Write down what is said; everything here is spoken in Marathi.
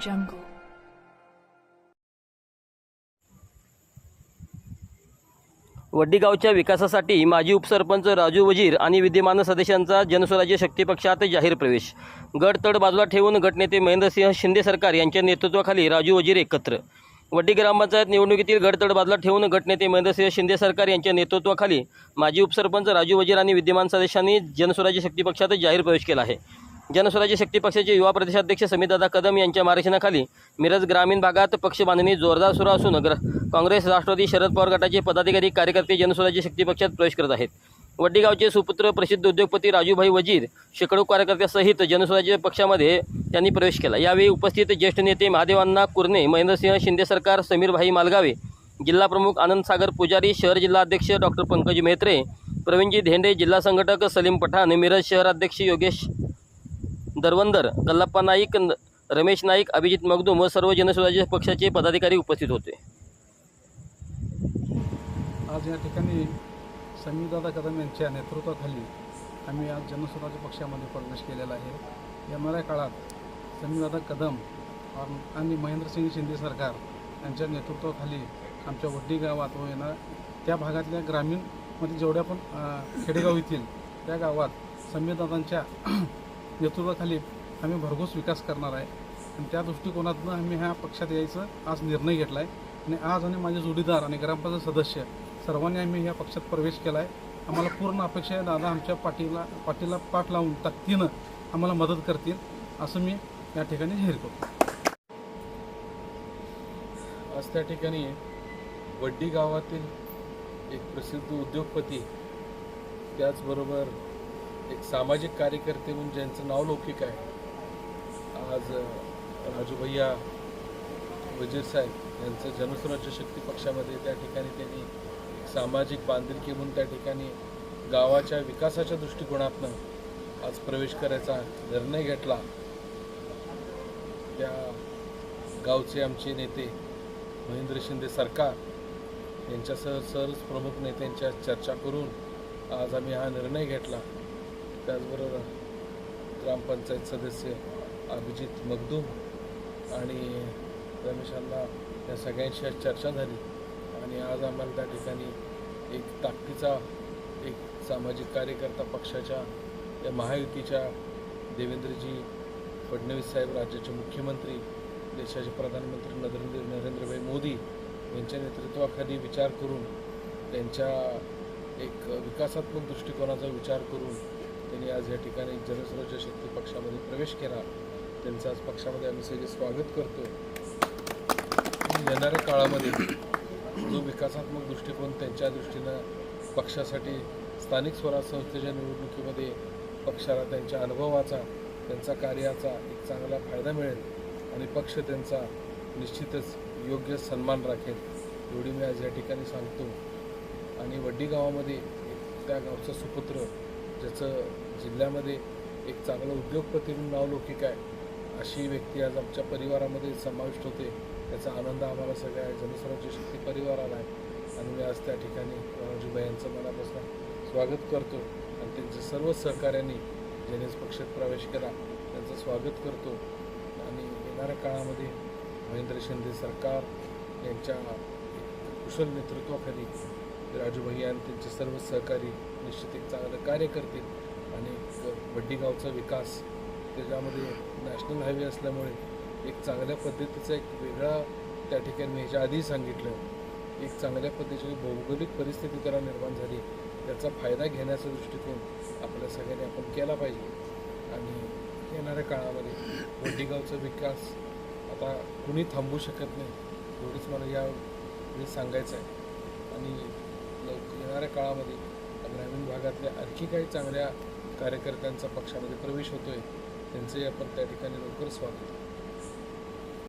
jungle. वड्डीगावच्या विकासासाठी माजी उपसरपंच राजू वजीर आणि विद्यमान सदस्यांचा जनस्वराज्य शक्ती पक्षात जाहीर प्रवेश. गडतड तड बाजूला ठेवून गटनेते महेंद्रसिंह शिंदे सरकार यांच्या नेतृत्वाखाली राजू वजीर एकत्र. वड्डी ग्रामपंचायत निवडणुकीतील गडतड बाजूला ठेवून गटनेते महेंद्रसिंह शिंदे सरकार यांच्या नेतृत्वाखाली माजी उपसरपंच राजू वजीर आणि विद्यमान सदस्यांनी जनस्वराज्य शक्ती पक्षात जाहीर प्रवेश केला आहे. जनस्वराज्य शक्ती पक्षाचे युवा प्रदेशाध्यक्ष समीरदादा कदम यांच्या मार्गदर्शनाखाली मिरज ग्रामीण भागात पक्ष बांधणी जोरदार सुरू असून ग्र काँग्रेस राष्ट्रवादी शरद पवार गटाचे पदाधिकारी कार्यकर्ते जनस्वराज्य शक्ती पक्षात प्रवेश करत आहेत. वड्डीगावचे सुपुत्र प्रसिद्ध उद्योगपती राजूभाई वजीर शेकडो कार्यकर्त्यासहित जनस्वराज्य पक्षामध्ये त्यांनी प्रवेश केला. यावेळी उपस्थित ज्येष्ठ नेते महादेवांना कुर्णे महेंद्रसिंह शिंदे सरकार समीरभाई मालगावे जिल्हा प्रमुख आनंद सागर पुजारी शहर जिल्हाध्यक्ष डॉक्टर पंकज मेहत्रे प्रवीणजी धेंडे जिल्हा संघटक सलीम पठाण मिरज शहराध्यक्ष योगेश दरवंदर कल्लप्पा नाईक न- रमेश नाईक अभिजित मगदूम व सर्व जनस्वराज्य पक्षाचे पदाधिकारी उपस्थित होते. आज या ठिकाणी समीरदादा कदम यांच्या नेतृत्वाखाली आम्ही आज जनस्वराज्य पक्षामध्ये प्रवेश केलेला आहे. येणाऱ्या काळात समीरदादा कदम आणि महेंद्रसिंग शिंदे सरकार यांच्या नेतृत्वाखाली आमच्या वड्डी गावात व येणार त्या भागातल्या ग्रामीणमध्ये जेवढ्या पण खेडेगाव येतील त्या गावात समीरदादांच्या नेतृत्वाखाली आम्ही भरघोस विकास करणार आहे. आणि त्या दृष्टिकोनातून आम्ही ह्या पक्षात यायचं आज निर्णय घेतला आहे आणि आज आणि माझे जोडीदार आणि ग्रामपंचायत सदस्य सर्वांनी आम्ही ह्या पक्षात प्रवेश केला आहे आम्हाला पूर्ण अपेक्षा आहे दादा आमच्या पाठीला पाठीला पाठ लावून ताकदीनं आम्हाला मदत करतील असं मी या ठिकाणी जाहीर करतो. आज त्या ठिकाणी वड्डी गावातील एक प्रसिद्ध उद्योगपती त्याचबरोबर एक सामाजिक कार्यकर्ते म्हणून ज्यांचं नाव लौकिक आहे आज राजू भैया वजीर साहेब यांचं जनसुराज्य शक्ती पक्षामध्ये त्या ठिकाणी त्यांनी सामाजिक बांधिलकी म्हणून त्या ठिकाणी गावाच्या विकासाच्या दृष्टिकोनातनं आज प्रवेश करायचा निर्णय घेतला. त्या गावचे आमचे नेते महेंद्र शिंदे सरकार यांच्यासह सर्व प्रमुख नेत्यांच्या चर्चा करून आज आम्ही हा निर्णय घेतला. त्याचबरोबर ग्रामपंचायत सदस्य अभिजित मगदूम आणि रमेशांना या सगळ्यांशी आज चर्चा झाली. आणि आज आम्हाला त्या ठिकाणी एक ताकदीचा एक सामाजिक कार्यकर्ता पक्षाच्या या महायुतीच्या देवेंद्रजी फडणवीस साहेब राज्याचे मुख्यमंत्री देशाचे प्रधानमंत्री नरेंद्र नरेंद्रभाई मोदी यांच्या नेतृत्वाखाली विचार करून त्यांच्या एक विकासात्मक दृष्टिकोनाचा विचार करून त्यांनी आज या ठिकाणी जनसुरक्षा शक्ती पक्षामध्ये प्रवेश केला. त्यांचं आज पक्षामध्ये आम्ही सगळे स्वागत करतो. येणाऱ्या काळामध्ये जो विकासात्मक दृष्टिकोन त्यांच्या दृष्टीनं पक्षासाठी स्थानिक स्वराज संस्थेच्या निवडणुकीमध्ये पक्षाला त्यांच्या अनुभवाचा त्यांचा कार्याचा एक चांगला फायदा मिळेल आणि पक्ष त्यांचा निश्चितच योग्य सन्मान राखेल एवढी मी आज या ठिकाणी सांगतो. आणि वड्डी गावामध्ये त्या गावचा सुपुत्र ज्याचं जिल्ह्यामध्ये एक चांगलं उद्योगपती म्हणून नाव लौकिक आहे अशी व्यक्ती आज आमच्या परिवारामध्ये समाविष्ट होते. त्याचा आनंद आम्हाला सगळ्या जनस्वराज्य शक्ती परिवाराला आहे. आणि मी आज त्या ठिकाणी राजूबाई यांचं मनापासून स्वागत करतो. आणि त्यांच्या सर्व सहकार्यांनी ज्याने पक्षात प्रवेश केला. त्यांचं स्वागत करतो. आणि येणाऱ्या काळामध्ये महेंद्र शिंदे सरकार यांच्या कुशल नेतृत्वाखाली राजूभाई आणि त्यांचे सर्व सहकारी निश्चित एक चांगलं कार्य करतील. आणि बड्डीगावचा विकास त्याच्यामध्ये नॅशनल हायवे असल्यामुळे एक चांगल्या पद्धतीचा एक वेगळा त्या ठिकाणी मी ह्याच्या आधी सांगितलं. एक चांगल्या पद्धतीची भौगोलिक परिस्थिती त्याला निर्माण झाली. त्याचा फायदा घेण्याचा दृष्टिकोन आपल्या सगळ्यांनी आपण केला पाहिजे. आणि येणाऱ्या काळामध्ये बड्डीगावचा विकास आता कुणी थांबवू शकत नाही एवढंच मला या वेळी सांगायचं आहे. आणि येणाऱ्या काळामध्ये ग्रामीण भागातल्या आणखी काही चांगल्या कार्यकर्त्यांचा पक्षामध्ये प्रवेश होतोय त्यांचंही आपण त्या ठिकाणी लवकर स्वागत